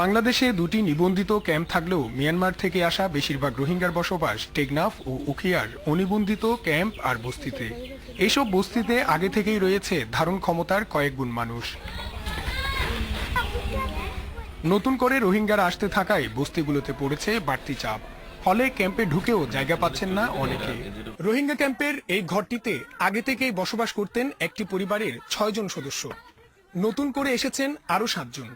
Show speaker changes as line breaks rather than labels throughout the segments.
বাংলাদেশে দুটি নিবন্ধিত ক্যাম্প থাকলেও মিয়ানমার থেকে আসা বেশিরভাগ রোহিঙ্গার বসবাস টেকনাফ ও উখিয়ার অনিবন্ধিত ক্যাম্প আর বস্তিতে। এইসব বস্তিতে আগে থেকেই রয়েছে ধারণ ক্ষমতার কয়েক গুণ মানুষ। নতুন করে রোহিঙ্গারা আসতে থাকায় বস্তিগুলোতে পড়েছে বাড়তি চাপ। ফলে ক্যাম্পে ঢুকেও জায়গা পাচ্ছেন না অনেকে। রোহিঙ্গা ক্যাম্পের এই ঘরটিতে আগে থেকেই বসবাস করতেন একটি পরিবারের ছয়জন সদস্য। নতুন করে এসেছেন আরও সাতজন।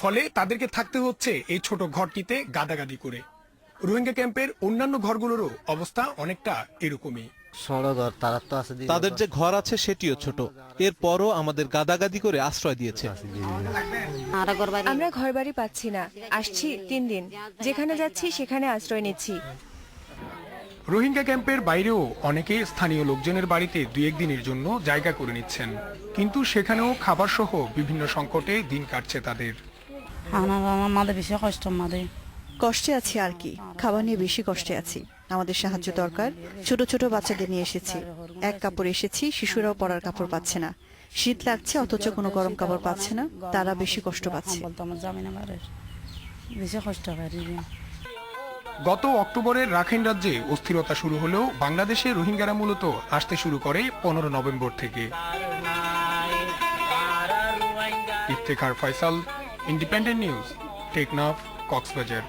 ফলে তাদেরকে থাকতে হচ্ছে এই ছোট ঘরটিতে গাদাগাদি করে। রোহিঙ্গা ক্যাম্পের অন্যান্য ঘরগুলোরও অবস্থা অনেকটা এরকমই।
সড়গর তারা তো আছে দিয়ে
তাদের যে ঘর আছে সেটিও ছোট। এরপরও আমাদের গাদাগাদি করে আশ্রয় দিয়েছে।
আমরা ঘর বাড়ি
আমরা ঘর বাড়ি পাচ্ছি না। আসছি তিন দিন। যেখানে যাচ্ছি সেখানে আশ্রয় নিচ্ছি।
রোহিঙ্গা ক্যাম্পের বাইরেও অনেকে স্থানীয় লোকজনের বাড়িতে দুই একদিনের জন্য জায়গা করে নিচ্ছেন। কিন্তু সেখানেও খাবার সহ বিভিন্ন সংকটে দিন কাটছে তাদের।
আমাদের বেশি কষ্ট আমাদের
কষ্টে আছি আর কি। খাবার নিয়ে বেশি কষ্টে আছি। আমাদের সাহায্য দরকার। ছোট ছোট বাচ্চাদের নিয়ে এসেছি। এক কাপড় এসেছি শিশুরাও পরার কাপড় পাচ্ছে না। শীত লাগছে অথচ কোনো গরম কাপড় পাচ্ছে না। তারা বেশি কষ্ট পাচ্ছে।
গত অক্টোবরের রাখাইন রাজ্যে অস্থিরতা শুরু হলেও বাংলাদেশে রোহিঙ্গারা মূলত আসতে শুরু করে পনেরো নভেম্বর থেকে। Iftekhar Faisal independent news Teknaf Cox's Bazar